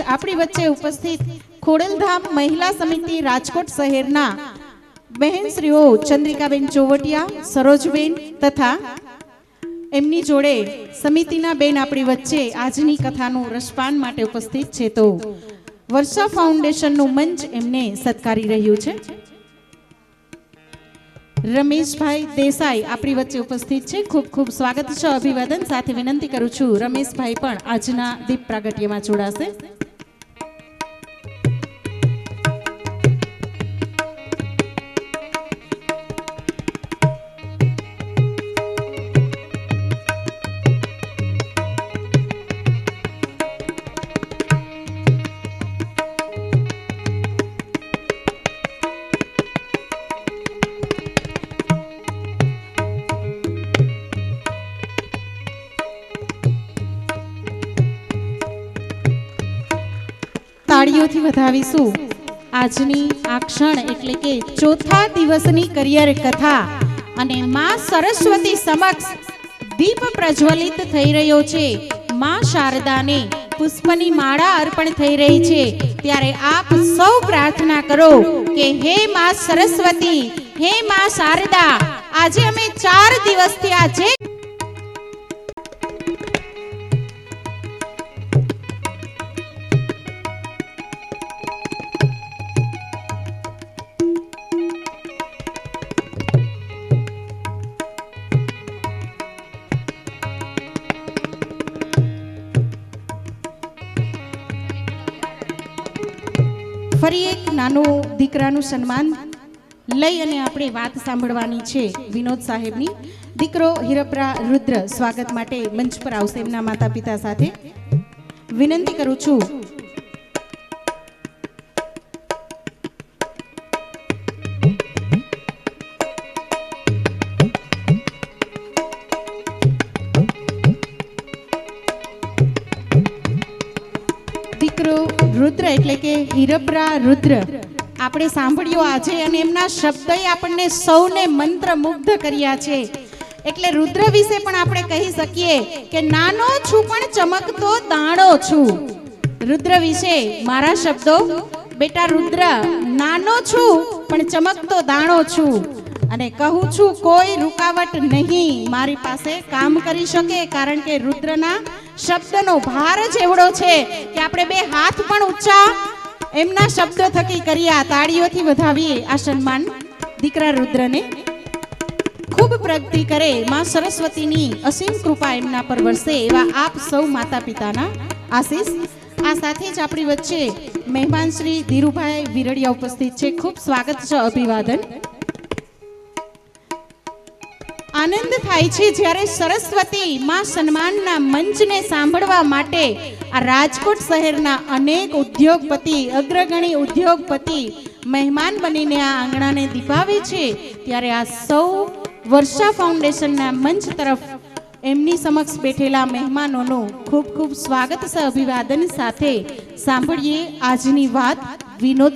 જ આપણી વચ્ચે ઉપસ્થિત ખોડલધામ મહિલા સમિતિ રાજકોટ શહેરના બહેનશ્રીઓ ચંદ્રિકાબેન ચોવટિયા, સરોજબેન તથા એમની જોડે સમિતિના બેન આપણી વચ્ચે આજની કથાનું રસપાન માટે ઉપસ્થિત છે. તો વર્ષા ફાઉન્ડેશનનું મંચ એમને સત્કારી રહ્યું છે. રમેશભાઈ દેસાઈ આપણી વચ્ચે ઉપસ્થિત છે. ખૂબ ખૂબ સ્વાગત છે. અભિવાદન સાથે વિનંતી કરું છું. રમેશભાઈ પણ આજના દીપ પ્રાગટ્યમાં જોડાશે. તાળીઓથી વધાવીશું. આજની આ ક્ષણ એટલે કે ચોથા દિવસની કરિયર કથા અને માં સરસ્વતી સમક્ષ દીપ પ્રજ્વલિત થઈ રહ્યો છે. માં શારદાને પુષ્પની માળા અર્પણ થઈ રહી છે. ત્યારે આપ સૌ પ્રાર્થના કરો કે હે માં સરસ્વતી, હે માં શારદા, આજે અમે ચાર દિવસથી આ જે ફરી એક નાનું દીકરાનું સન્માન લઈ અને આપણે વાત સાંભળવાની છે વિનોદ સાહેબની. દીકરો હિરપરા રુદ્ર સ્વાગત માટે મંચ પર આવશે એમના માતા પિતા સાથે. વિનંતી કરું છું રુદ્ર એટલે કે હિરબરા રુદ્ર. આપણે સાંભળ્યો આજે અને એમના શબ્દએ આપણને સૌને મંત્ર મુગ્ધ કર્યા છે. એટલે રુદ્ર વિશે પણ આપણે કહી શકીએ કે નાનો છું પણ ચમકતો દાણો છું. રુદ્ર વિશે મારા શબ્દો? બેટા રુદ્ર, નાનો છું પણ ચમકતો દાણો છું. અને કહું છું કોઈ રૂકાવટ નહીં. મારી પાસે કામ કરી શકે કારણ કે રુદ્રના શબ્દનો ભાર જ એવડો છે કે આપણે બે હાથ પણ ઊંચા એમના શબ્દો થકી કર્યા તાળીઓથી વધાવીએ. આ સન્માન દીકરા રુદ્રને ખૂબ પ્રગતિ કરે. માં સરસ્વતીની અસીમ કૃપા એમના પર વરસે એવા આપ સૌ માતા પિતાના આશીષ. આ સાથે જ આપણી વચ્ચે મહેમાન શ્રી ધીરુભાઈ વિરડિયા ઉપસ્થિત છે. ખૂબ સ્વાગત છે અભિવાદન. આનંદ થાય છે જ્યારે સરસ્વતી માં સન્માનના મંચને સાંભળવા માટે આ રાજકોટ શહેરના અનેક ઉદ્યોગપતિ, અગ્રગણી ઉદ્યોગપતિ મહેમાન બનીને આ આંગણાને દીપાવે છે. ત્યારે આ સૌ વર્ષા ફાઉન્ડેશનના મંચ તરફ એમની સમક્ષ બેઠેલા મહેમાનોનું ખૂબ ખૂબ સ્વાગત સહ અભિવાદન સાથે સાંભળીએ આજની વાત વિનોદ